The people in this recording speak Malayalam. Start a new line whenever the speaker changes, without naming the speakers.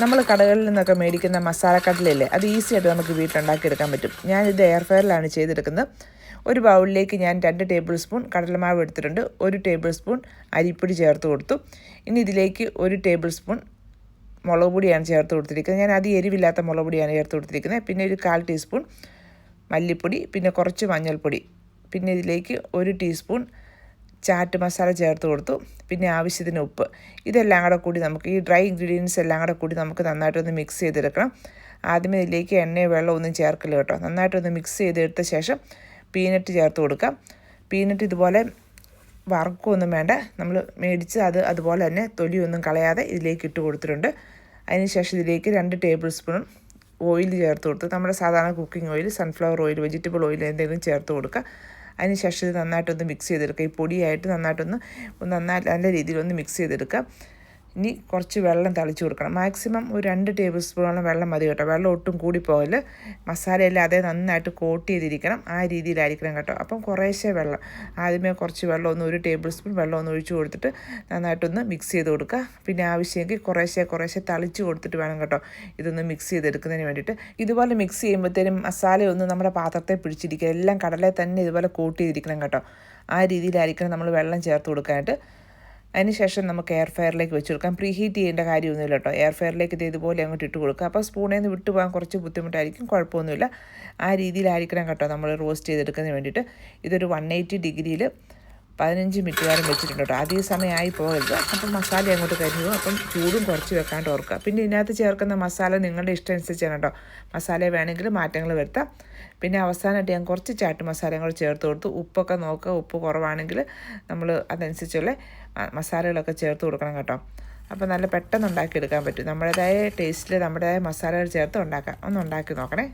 നമ്മൾ കടകളിൽ നിന്നൊക്കെ മേടിക്കുന്ന മസാല മസാലക്കടലയില്ലേ അത് ഈസി ആയിട്ട് നമുക്ക് വീട്ടിലുണ്ടാക്കിയെടുക്കാൻ പറ്റും. ഞാനിത് എയർ ഫയറിലാണ് ചെയ്തെടുക്കുന്നത്. ഒരു ബൗളിലേക്ക് ഞാൻ രണ്ട് ടേബിൾ സ്പൂൺ കടലമാവ് എടുത്തിട്ടുണ്ട്. ഒരു ടേബിൾ സ്പൂൺ അരിപ്പൊടി ചേർത്ത് കൊടുത്തു. ഇനി ഇതിലേക്ക് ഒരു ടേബിൾ സ്പൂൺ മുളക് പൊടിയാണ് ചേർത്ത് കൊടുത്തിരിക്കുന്നത്. ഞാൻ അത് എരിവില്ലാത്ത മുളക് പൊടിയാണ് ചേർത്ത് കൊടുത്തിരിക്കുന്നത്. പിന്നെ ഒരു കാൽ ടീസ്പൂൺ മല്ലിപ്പൊടി പിന്നെ കുറച്ച് മഞ്ഞൾപ്പൊടി. പിന്നെ ഇതിലേക്ക് ഒരു ടീസ്പൂൺ ചാറ്റ് മസാല ചേർത്ത് കൊടുത്തു. പിന്നെ ആവശ്യത്തിന് ഉപ്പ്. ഇതെല്ലാം കൂടെ കൂടി നമുക്ക് ഈ ഡ്രൈ ഇൻഗ്രീഡിയൻസ് എല്ലാം കൂടെ കൂടി നമുക്ക് നന്നായിട്ടൊന്ന് മിക്സ് ചെയ്തെടുക്കണം. ആദ്യമേ ഇതിലേക്ക് എണ്ണയോ വെള്ളമോ ഒന്നും ചേർക്കില്ല കേട്ടോ. നന്നായിട്ടൊന്ന് മിക്സ് ചെയ്തെടുത്ത ശേഷം പീനട്ട് ചേർത്ത് കൊടുക്കാം. പീനട്ട് ഇതുപോലെ വറക്കൊന്നും വേണ്ട. നമ്മൾ മേടിച്ച് അത് അതുപോലെ തന്നെ തൊലിയൊന്നും കളയാതെ ഇതിലേക്ക് ഇട്ട് കൊടുത്തിട്ടുണ്ട്. അതിനുശേഷം ഇതിലേക്ക് രണ്ട് ടേബിൾ സ്പൂൺ ഓയിൽ ചേർത്ത് കൊടുത്ത്. നമ്മുടെ സാധാരണ cooking oil sunflower oil vegetable oil എന്തെങ്കിലും ചേർത്ത് കൊടുക്കുക. അതിനുശേഷം ഇത് നന്നായിട്ടൊന്ന് മിക്സ് ചെയ്തെടുക്കുക. ഈ പൊടിയായിട്ട് നന്നായിട്ടൊന്ന് നന്നായി നല്ല രീതിയിൽ ഒന്ന് മിക്സ് ചെയ്തെടുക്കുക. ഇനി കുറച്ച് വെള്ളം തളിച്ചു കൊടുക്കണം. മാക്സിമം ഒരു രണ്ട് ടേബിൾ സ്പൂണോളം വെള്ളം മതി കേട്ടോ. വെള്ളം ഒട്ടും കൂടി പോകൽ മസാലയെല്ലാം അതേ നന്നായിട്ട് കോട്ട് ചെയ്തിരിക്കണം. ആ രീതിയിലായിരിക്കണം കേട്ടോ. അപ്പം കുറേശ്ശെ വെള്ളം. ആദ്യമേ കുറച്ച് വെള്ളം ഒന്ന് ഒരു ടേബിൾ സ്പൂൺ വെള്ളം ഒന്ന് ഒഴിച്ചു കൊടുത്തിട്ട് നന്നായിട്ടൊന്ന് മിക്സ് ചെയ്ത് കൊടുക്കുക. പിന്നെ ആവശ്യമെങ്കിൽ കുറേശ്ശെ കുറേശ്ശെ തളിച്ച് കൊടുത്തിട്ട് വേണം കേട്ടോ ഇതൊന്ന് മിക്സ് ചെയ്തെടുക്കുന്നതിന് വേണ്ടിയിട്ട്. ഇതുപോലെ മിക്സ് ചെയ്യുമ്പോഴത്തേനും മസാലയൊന്നും നമ്മുടെ പാത്രത്തെ പിടിച്ചിരിക്കുക. എല്ലാം കടലെ തന്നെ ഇതുപോലെ കൂട്ടി ചെയ്തിരിക്കണം കേട്ടോ. ആ രീതിയിലായിരിക്കണം നമ്മൾ വെള്ളം ചേർത്ത് കൊടുക്കാനായിട്ട്. അതിനുശേഷം നമുക്ക് എയർ ഫയറിലേക്ക് വെച്ച് കൊടുക്കാം. പ്രീ ഹീറ്റ് ചെയ്യേണ്ട കാര്യമൊന്നുമില്ല കേട്ടോ എയർ ഫയറിലേക്ക് ഇത് ഇതുപോലെ അങ്ങോട്ട് ഇട്ട് കൊടുക്കുക. അപ്പോൾ സ്പൂണിൽ നിന്ന് വിട്ടു പോകാൻ കുറച്ച് ബുദ്ധിമുട്ടായിരിക്കും. കുഴപ്പമൊന്നുമില്ല. ആ രീതിയിലായിരിക്കണം കേട്ടോ നമ്മൾ റോസ്റ്റ് ചെയ്തെടുക്കുന്നതിന് വേണ്ടിയിട്ട്. ഇതൊരു വൺ എയ്റ്റി ഡിഗ്രിയിൽ പതിനഞ്ച് മിനിറ്റുകാരം വെച്ചിട്ടുണ്ട് കേട്ടോ. അധിക സമയമായി പോകരുത്. അപ്പം മസാല അങ്ങോട്ട് കരിഞ്ഞു. അപ്പം ചൂടും കുറച്ച് വെക്കാണ്ട് ഓർക്കുക. പിന്നെ ഇതിനകത്ത് ചേർക്കുന്ന മസാല നിങ്ങളുടെ ഇഷ്ടം അനുസരിച്ചാണ് കേട്ടോ. മസാല വേണമെങ്കിൽ മാറ്റങ്ങൾ വരുത്താം. പിന്നെ അവസാനമായിട്ട് ഞാൻ കുറച്ച് ചാട്ട് മസാലകൾ ചേർത്ത് കൊടുത്ത്. ഉപ്പൊക്കെ നോക്കുക. ഉപ്പ് കുറവാണെങ്കിൽ നമ്മൾ അതനുസരിച്ചുള്ള മസാലകളൊക്കെ ചേർത്ത് കൊടുക്കണം കേട്ടോ. അപ്പോൾ നല്ല പെട്ടെന്ന് ഉണ്ടാക്കിയെടുക്കാൻ പറ്റും. നമ്മുടേതായ ടേസ്റ്റിൽ നമ്മുടേതായ മസാലകൾ ചേർത്ത് ഉണ്ടാക്കാം. ഒന്ന് ഉണ്ടാക്കി നോക്കണേ.